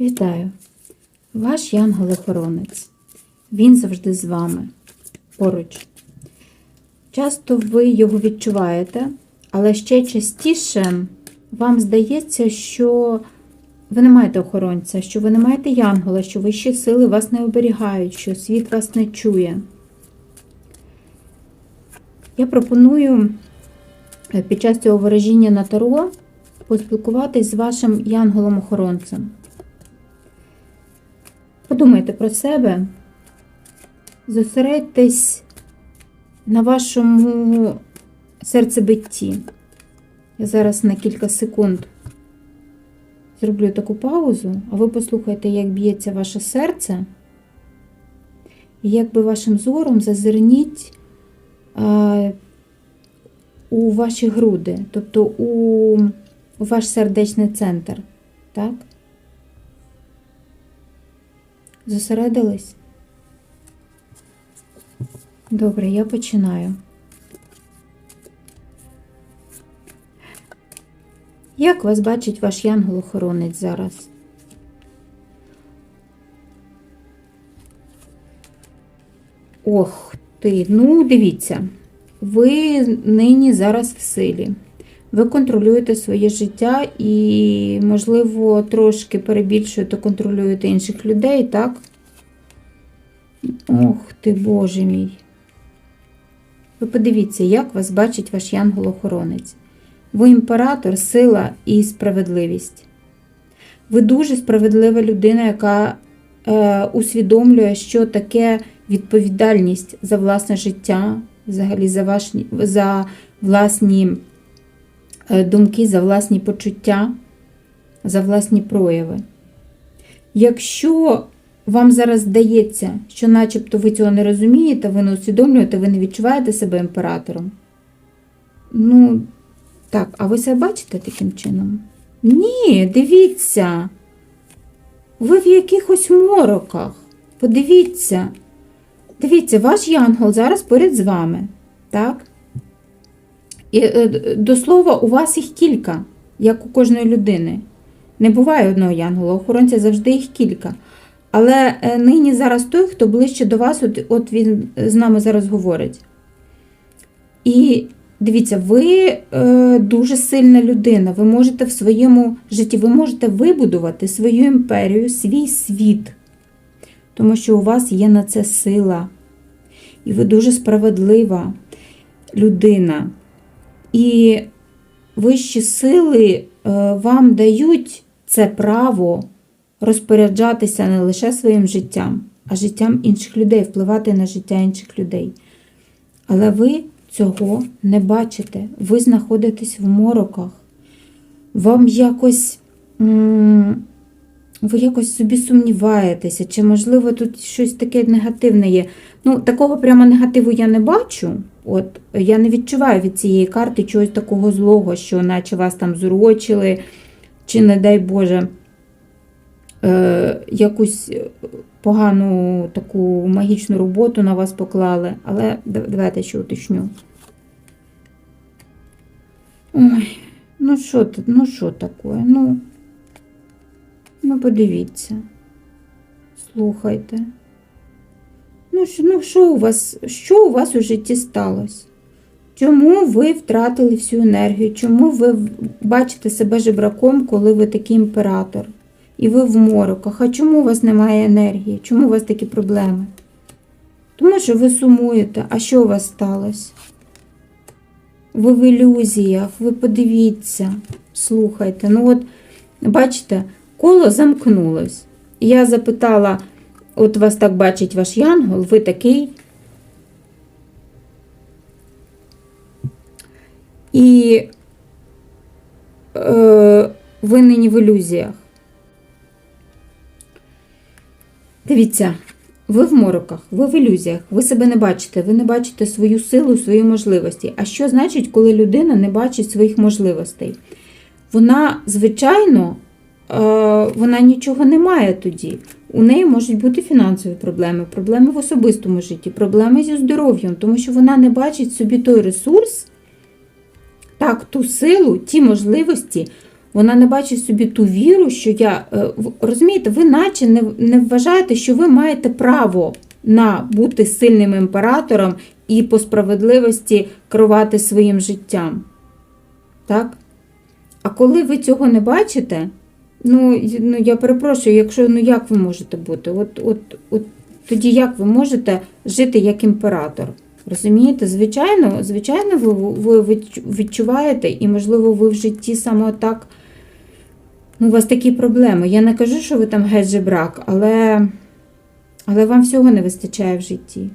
Вітаю! Ваш янгол-охоронець. Він завжди з вами поруч. Часто ви його відчуваєте, але ще частіше вам здається, що ви не маєте охоронця, що ви не маєте янгола, що вищі сили вас не оберігають, що світ вас не чує. Я пропоную е, під час цього ворожіння на Таро поспілкуватись з вашим янголом-охоронцем. Подумайте про себе, зосередьтесь на вашому серцебитті. Я зараз на кілька секунд зроблю таку паузу, а ви послухайте, як б'ється ваше серце, і якби вашим зором зазирніть а, у ваші груди, тобто у, у ваш сердечний центр. Так? Зосередились? Добре, я починаю. Як вас бачить ваш янгол-охоронець зараз? Ох ти, ну дивіться, ви нині зараз в силі. Ви контролюєте своє життя і, можливо, трошки перебільшуєте, контролюєте інших людей, так? Ох ти, Боже мій. Ви подивіться, як вас бачить ваш янгол-охоронець. Ви імператор, сила і справедливість. Ви дуже справедлива людина, яка е, усвідомлює, що таке відповідальність за власне життя, взагалі за, ваші, за власні думки, за власні почуття, за власні прояви. Якщо вам зараз здається, що начебто ви цього не розумієте, ви не усвідомлюєте, ви не відчуваєте себе імператором. Ну, так, а ви себе бачите таким чином? Ні, дивіться. Ви в якихось мороках. Подивіться. Дивіться, ваш янгол зараз поряд з вами. Так? І, е, До слова, у вас їх кілька, як у кожної людини. Не буває одного янгола, охоронця завжди їх кілька. Але е, нині зараз той, хто ближче до вас, от, от він з нами зараз говорить. І дивіться, ви е, дуже сильна людина. Ви можете в своєму житті, ви можете вибудувати свою імперію, свій світ. Тому що у вас є на це сила. І ви дуже справедлива людина. І вищі сили е, вам дають це право розпоряджатися не лише своїм життям, а життям інших людей, впливати на життя інших людей. Але ви цього не бачите. Ви знаходитесь в мороках. Вам якось. Ви якось собі сумніваєтеся, чи, можливо, тут щось таке негативне є. Ну, такого прямо негативу я не бачу. От я не відчуваю від цієї карти чогось такого злого, що наче вас там зурочили, чи, не дай Боже, е, якусь погану таку магічну роботу на вас поклали. Але давайте ще уточню. Ой, ну що ну що таке? Ну, ну подивіться. Слухайте. Ну, ну що у вас, що у вас у житті сталося? Чому ви втратили всю енергію? Чому ви бачите себе жебраком, коли ви такий імператор? І ви в мороках. А чому у вас немає енергії? Чому у вас такі проблеми? Тому що ви сумуєте. А що у вас сталося? Ви в ілюзіях, ви подивіться, слухайте. Ну от, бачите, коло замкнулось. Я запитала, от вас так бачить ваш янгол, ви такий. І е, ви нині в ілюзіях. Дивіться, ви в мороках, ви в ілюзіях, ви себе не бачите, ви не бачите свою силу, свої можливості. А що значить, коли людина не бачить своїх можливостей? Вона, звичайно, вона нічого не має тоді. У неї можуть бути фінансові проблеми, проблеми в особистому житті, проблеми зі здоров'ям, тому що вона не бачить собі той ресурс, так, ту силу, ті можливості, Вона не бачить собі ту віру, що я. е, Розумієте, ви наче не, не вважаєте, що ви маєте право на бути сильним імператором і по справедливості керувати своїм життям. Так? А коли ви цього не бачите, ну, ну я перепрошую, якщо ну як ви можете бути? От, от, от тоді як ви можете жити як імператор? Розумієте? Звичайно, звичайно, ви, ви відчуваєте, і, можливо, ви в житті саме так. Ну, у вас такі проблеми. Я не кажу, що ви там геть жебрак, але, але вам всього не вистачає в житті.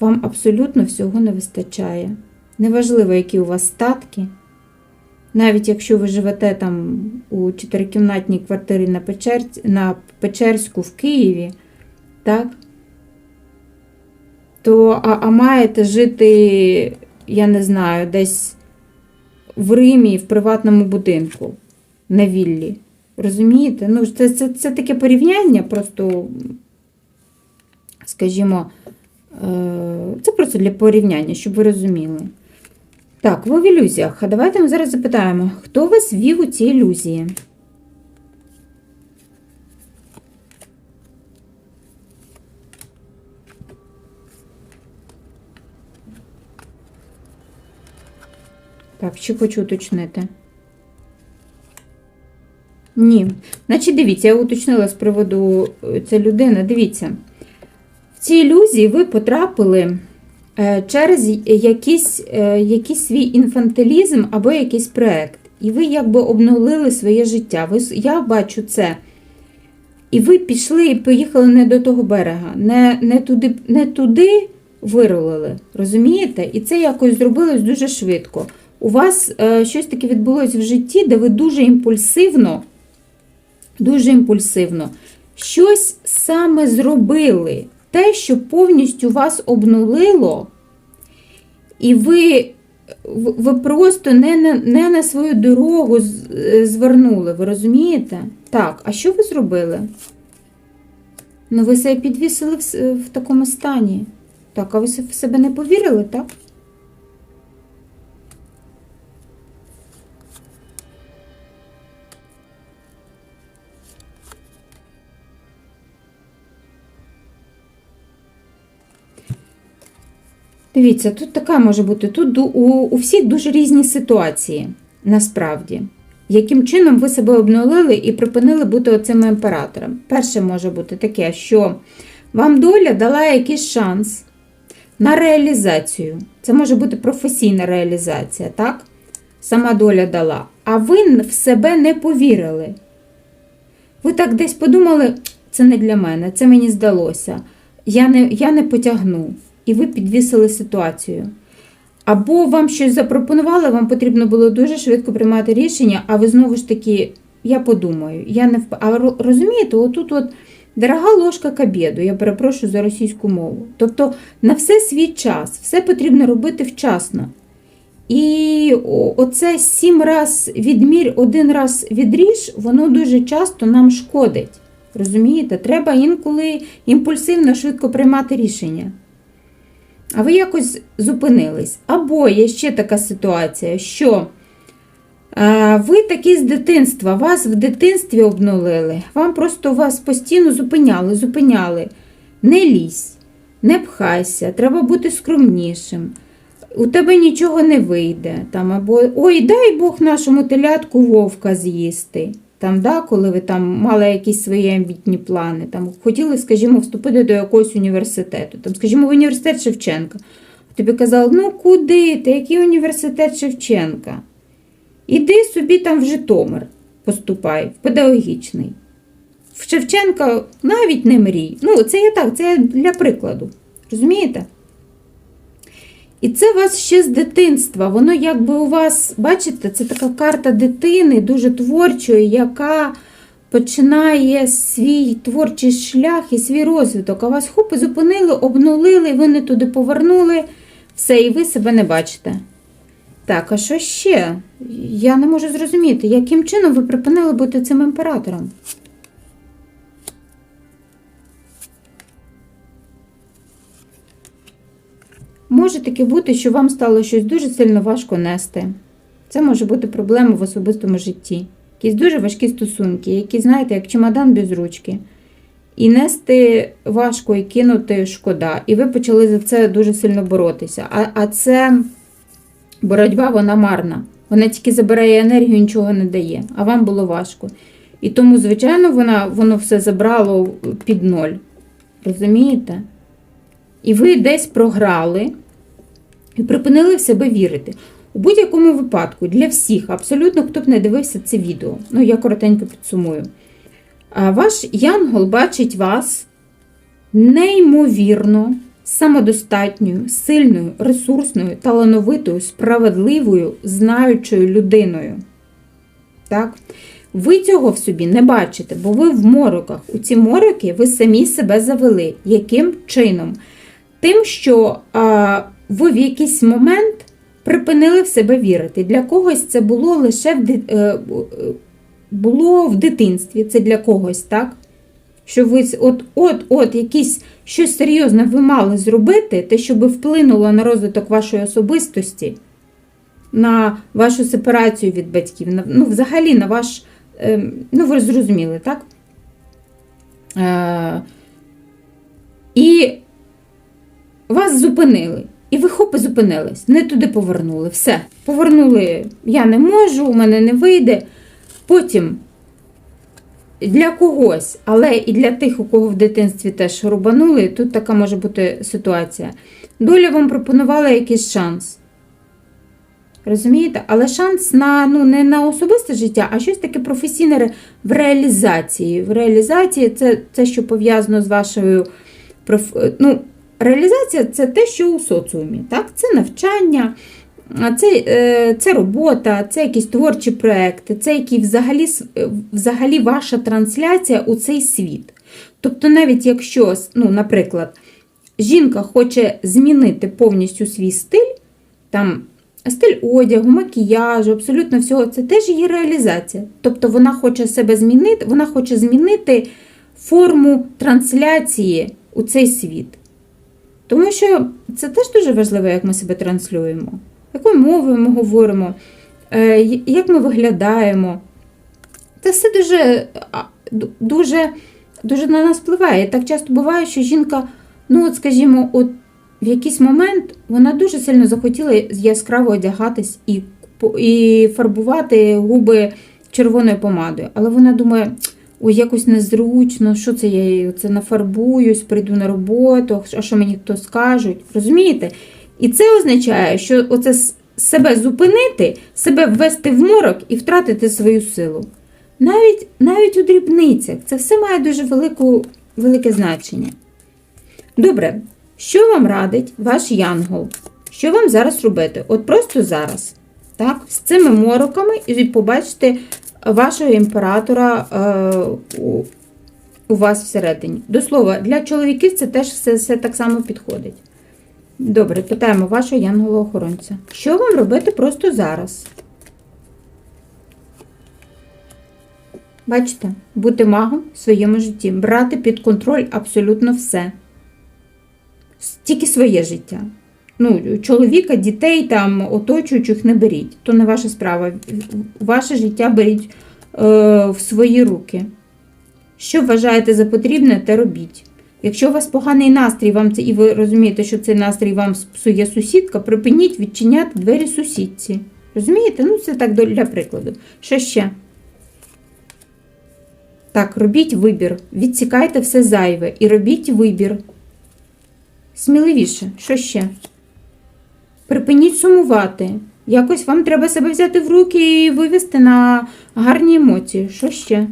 Вам абсолютно всього не вистачає. Неважливо, які у вас статки. Навіть якщо ви живете там у чотирикімнатній квартирі на, Печер... на Печерську в Києві, так? То а, а маєте жити, я не знаю, десь в Римі в приватному будинку на віллі. Розумієте? Ну, це, це, це таке порівняння, просто, скажімо, е, це просто для порівняння, щоб ви розуміли. Так, ви в ілюзіях. А давайте ми зараз запитаємо, хто вас вів у ці ілюзії? Так, ще хочу уточнити. Ні. Значить, дивіться, я уточнила з приводу е, ця людина. Дивіться, в ці ілюзії ви потрапили через якийсь, е, якийсь свій інфантилізм або якийсь проект. І ви якби обнулили своє життя. Ви, я бачу це. І ви пішли і поїхали не до того берега, не, не, туди, не туди вирулили. Розумієте? І це якось зробилось дуже швидко. У вас е, щось таке відбулося в житті, де ви дуже імпульсивно, дуже імпульсивно щось саме зробили. Те, що повністю вас обнулило, і ви, ви просто не на, не на свою дорогу звернули, ви розумієте? Так, а що ви зробили? Ну, ви себе підвісили в, в такому стані. Так, а ви в себе не повірили, так? Дивіться, тут така може бути. Тут у, у всіх дуже різні ситуації, насправді. Яким чином ви себе обнулили і припинили бути оцим імператором? Перше може бути таке, що вам доля дала якийсь шанс на реалізацію. Це може бути професійна реалізація, так? Сама доля дала. А ви в себе не повірили. Ви так десь подумали, це не для мене, це мені здалося. Я не, я не потягну. І ви підвісили ситуацію. Або вам щось запропонували, вам потрібно було дуже швидко приймати рішення, а ви знову ж таки, я подумаю, я не вп... А розумієте, отут от дорога ложка к обіду, я перепрошую за російську мову. Тобто на все свій час, все потрібно робити вчасно. І оце сім раз відмір, один раз відріж, воно дуже часто нам шкодить. Розумієте? Треба інколи імпульсивно швидко приймати рішення. А ви якось зупинились. Або є ще така ситуація, що е, ви такі з дитинства, вас в дитинстві обнулили, вам просто вас постійно зупиняли, зупиняли. Не лізь, не пхайся, треба бути скромнішим. У тебе нічого не вийде. Там, або Ой, дай Бог нашому телятку вовка з'їсти. Там, да, коли ви там мали якісь свої амбітні плани, там хотіли, скажімо, вступити до якогось університету, там, скажімо, в університет Шевченка. Тобі казали, ну куди ти, який університет Шевченка? Іди собі там в Житомир поступай, в педагогічний. В Шевченка навіть не мрій. Ну, це я так, це я для прикладу. Розумієте? І це у вас ще з дитинства. Воно якби у вас, бачите, це така карта дитини, дуже творчої, яка починає свій творчий шлях і свій розвиток. А вас хоп, і зупинили, обнулили, ви не туди повернули, все, і ви себе не бачите. Так, а що ще? Я не можу зрозуміти, яким чином ви припинили бути цим імператором? Може таки бути, що вам стало щось дуже сильно важко нести. Це може бути проблема в особистому житті. Якісь дуже важкі стосунки, які, знаєте, як чемодан без ручки. І нести важко, і кинути шкода. І ви почали за це дуже сильно боротися. А, а це боротьба, вона марна. Вона тільки забирає енергію, нічого не дає. А вам було важко. І тому, звичайно, вона, воно все забрало під ноль. Розумієте? І ви десь програли і припинили в себе вірити. У будь-якому випадку, для всіх, абсолютно хто б не дивився це відео, ну я коротенько підсумую. Ваш янгол бачить вас неймовірно самодостатньою, сильною, ресурсною, талановитою, справедливою, знаючою людиною. Так? Ви цього в собі не бачите, бо ви в мороках. У ці мороки ви самі себе завели. Яким чином? Тим, що ви в якийсь момент припинили в себе вірити. Для когось це було лише в, е, е, було в дитинстві, це для когось, так? Що ви от-от-от якісь щось серйозне ви мали зробити, те, що би вплинуло на розвиток вашої особистості, на вашу сепарацію від батьків, на, ну, взагалі на ваш. е, Ну, ви зрозуміли, так? Е, і вас зупинили. І ви хоп і зупинились, не туди повернули. Все. Повернули, я не можу, у мене не вийде. Потім для когось, але і для тих, у кого в дитинстві теж рубанули, тут така може бути ситуація. Доля вам пропонувала якийсь шанс. Розумієте? Але шанс на ну, не на особисте життя, а щось таке професійне в реалізації. В реалізації це, це що пов'язано з вашою проф... ну, реалізація це те, що у соціумі. Так? Це навчання, це, е, це робота, це якісь творчі проекти, це які взагалі, е, взагалі ваша трансляція у цей світ. Тобто, навіть якщо, ну, наприклад, жінка хоче змінити повністю свій стиль, там стиль одягу, макіяжу, абсолютно всього, це теж її реалізація. Тобто вона хоче себе змінити, вона хоче змінити форму трансляції у цей світ. Тому що це теж дуже важливо, як ми себе транслюємо, якою мовою ми говоримо, е, як ми виглядаємо. Це все дуже, дуже, дуже на нас впливає. Так часто буває, що жінка, ну от скажімо, от в якийсь момент вона дуже сильно захотіла яскраво одягатись і, і фарбувати губи червоною помадою. Але вона думає, ой, якось незручно, що це я це нафарбуюсь, прийду на роботу, а що мені хто скажуть. Розумієте? І це означає, що оце себе зупинити, себе ввести в морок і втратити свою силу. Навіть, навіть у дрібницях це все має дуже велику, велике значення. Добре, що вам радить ваш янгол? Що вам зараз робити? От просто зараз. Так, з цими мороками і побачите вашого імператора е, у, вас всередині. До слова, для чоловіків це теж все, все так само підходить. Добре, питаємо вашого янгола-охоронця. Що вам робити просто зараз? Бачите, бути магом в своєму житті, брати під контроль абсолютно все. Тільки своє життя. Ну, чоловіка, дітей, там, оточуючих не беріть. То не ваша справа. Ваше життя беріть е, в свої руки. Що вважаєте за потрібне, те робіть. Якщо у вас поганий настрій, вам це, і ви розумієте, що цей настрій вам псує сусідка, припиніть відчиняти двері сусідці. Розумієте? Ну, це так для прикладу. Що ще? Так, робіть вибір. Відсікайте все зайве і робіть вибір. Сміливіше, що ще? Припиніть сумувати. Якось вам треба себе взяти в руки і вивести на гарні емоції. Що ще?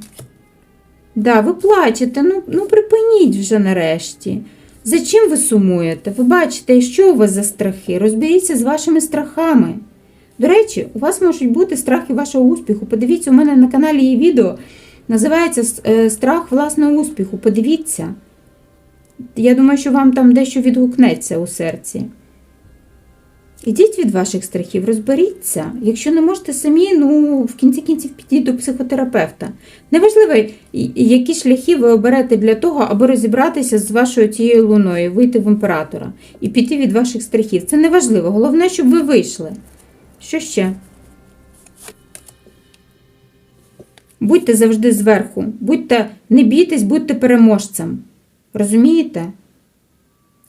Да, ви плачете, ну, ну припиніть вже нарешті. За чим ви сумуєте? Ви бачите, що у вас за страхи? Розберіться з вашими страхами. До речі, у вас можуть бути страхи вашого успіху. Подивіться, у мене на каналі є відео, називається е, Страх власного успіху. Подивіться. Я думаю, що вам там дещо відгукнеться у серці. Ідіть від ваших страхів, розберіться. Якщо не можете самі, ну в кінці кінців підіть до психотерапевта. Неважливо, які шляхи ви оберете для того, аби розібратися з вашою цією луною, вийти в імператора і піти від ваших страхів. Це не важливо. Головне, щоб ви вийшли. Що ще? Будьте завжди зверху. Будьте, не бійтесь, будьте переможцем. Розумієте?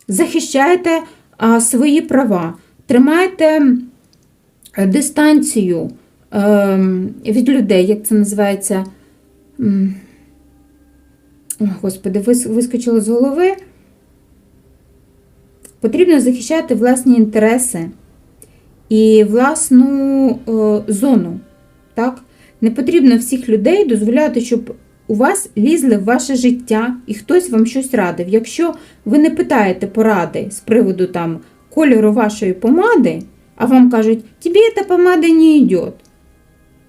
Захищайте а, свої права, тримайте е, дистанцію е, від людей, як це називається. Господи, вискочило з голови. Потрібно захищати власні інтереси і власну е, зону. Так? Не потрібно всіх людей дозволяти, щоб у вас лізли в ваше життя і хтось вам щось радив. Якщо ви не питаєте поради з приводу там, кольору вашої помади, а вам кажуть, тобі ця помада не йде.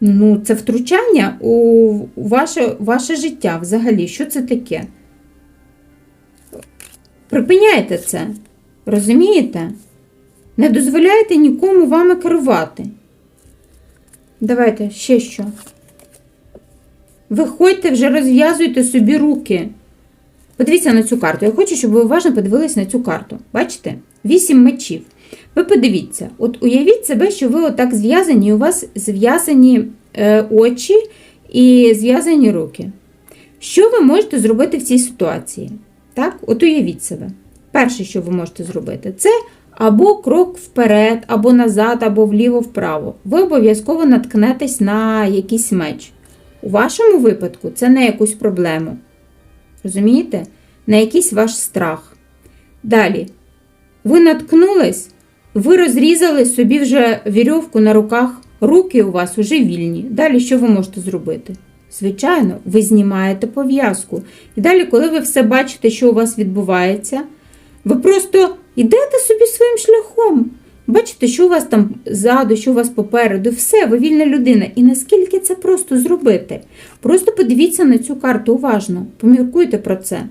Ну, це втручання у ваше, ваше життя взагалі. Що це таке? Припиняйте це. Розумієте? Не дозволяйте нікому вами керувати. Давайте ще що. Виходьте, вже розв'язуйте собі руки. Подивіться на цю карту. Я хочу, щоб ви уважно подивились на цю карту. Бачите? Вісім мечів. Ви подивіться, от уявіть себе, що ви отак зв'язані, у вас зв'язані е, очі і зв'язані руки. Що ви можете зробити в цій ситуації? Так, от уявіть себе. Перше, що ви можете зробити, це або крок вперед, або назад, або вліво-вправо. Ви обов'язково наткнетесь на якийсь меч. У вашому випадку це на якусь проблему. Розумієте? На якийсь ваш страх. Далі. Ви наткнулись, ви розрізали собі вже вірьовку на руках, руки у вас уже вільні. Далі що ви можете зробити? Звичайно, ви знімаєте пов'язку. І далі, коли ви все бачите, що у вас відбувається, ви просто йдете собі своїм шляхом. Бачите, що у вас там ззаду, що у вас попереду, все, ви вільна людина. І наскільки це просто зробити? Просто подивіться на цю карту уважно, поміркуйте про це.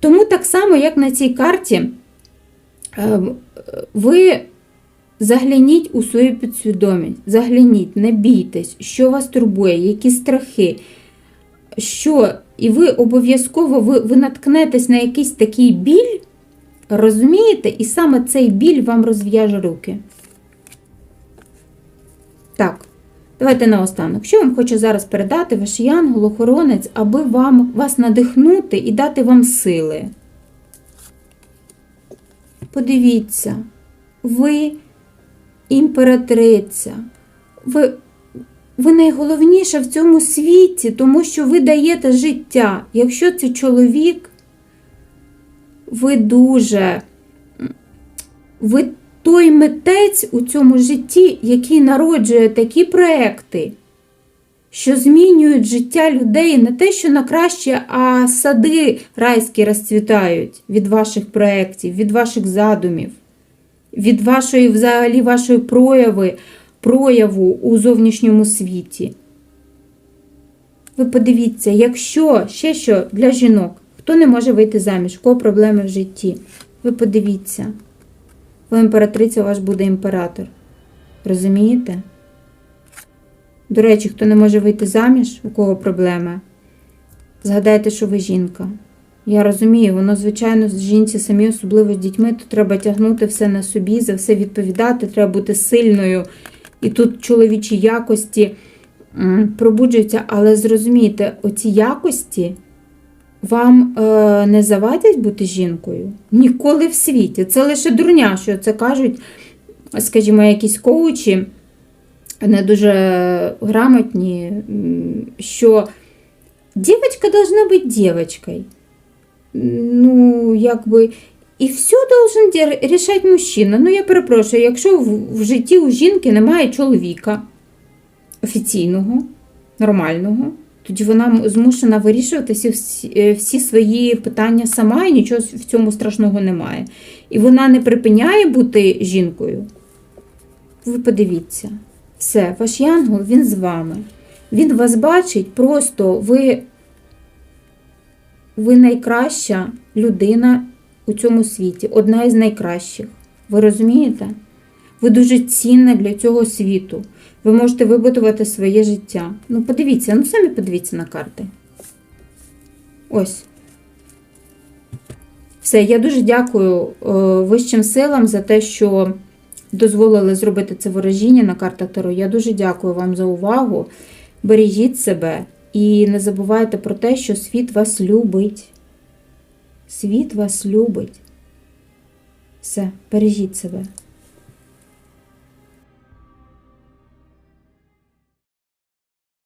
Тому так само, як на цій карті, е, ви загляніть у свою підсвідомість, загляніть, не бійтесь, що вас турбує, які страхи, що, і ви обов'язково ви, ви наткнетесь на якийсь такий біль, розумієте, і саме цей біль вам розв'яже руки. Так, давайте наостанок. Що вам хочу зараз передати ваш янгол-охоронець, аби вам, вас надихнути і дати вам сили? Подивіться, ви імператриця, ви, ви найголовніша в цьому світі, тому що ви даєте життя. Якщо це чоловік, ви дуже, ви той митець у цьому житті, який народжує такі проекти, що змінюють життя людей не те, що на краще, а сади райські розцвітають від ваших проєктів, від ваших задумів, від вашої взагалі вашої прояви, прояву у зовнішньому світі. Ви подивіться, якщо ще що для жінок, хто не може вийти заміж, у кого проблеми в житті, ви подивіться, ви імператриця, ваш буде імператор. Розумієте? До речі, хто не може вийти заміж, у кого проблеми, згадайте, що ви жінка. Я розумію, воно, звичайно, жінці самі, особливо з дітьми, то треба тягнути все на собі, за все відповідати, треба бути сильною. І тут чоловічі якості пробуджуються, але зрозумійте, оці якості вам е, не завадять бути жінкою? Ніколи в світі. Це лише дурня, що це кажуть, скажімо, якісь коучі не дуже грамотні, що дівчинка должна бути дівчинкою. Ну, якби. І все должен рішати мужчина. Ну, я перепрошую, якщо в, в житті у жінки немає чоловіка офіційного, нормального, тоді вона змушена вирішувати всі, е, всі свої питання сама, і нічого в цьому страшного немає. І вона не припиняє бути жінкою. Ви подивіться, все, ваш янгол, він з вами. Він вас бачить, просто ви, ви найкраща людина у цьому світі, одна із найкращих. Ви розумієте? Ви дуже цінна для цього світу. Ви можете вибудувати своє життя. Ну, подивіться, ну самі подивіться на карти. Ось. Все, я дуже дякую е, вищим силам за те, що дозволили зробити це ворожіння на картах Таро. Я дуже дякую вам за увагу. бережіть себе і не забувайте про те, що світ вас любить. Світ вас любить. Все, бережіть себе.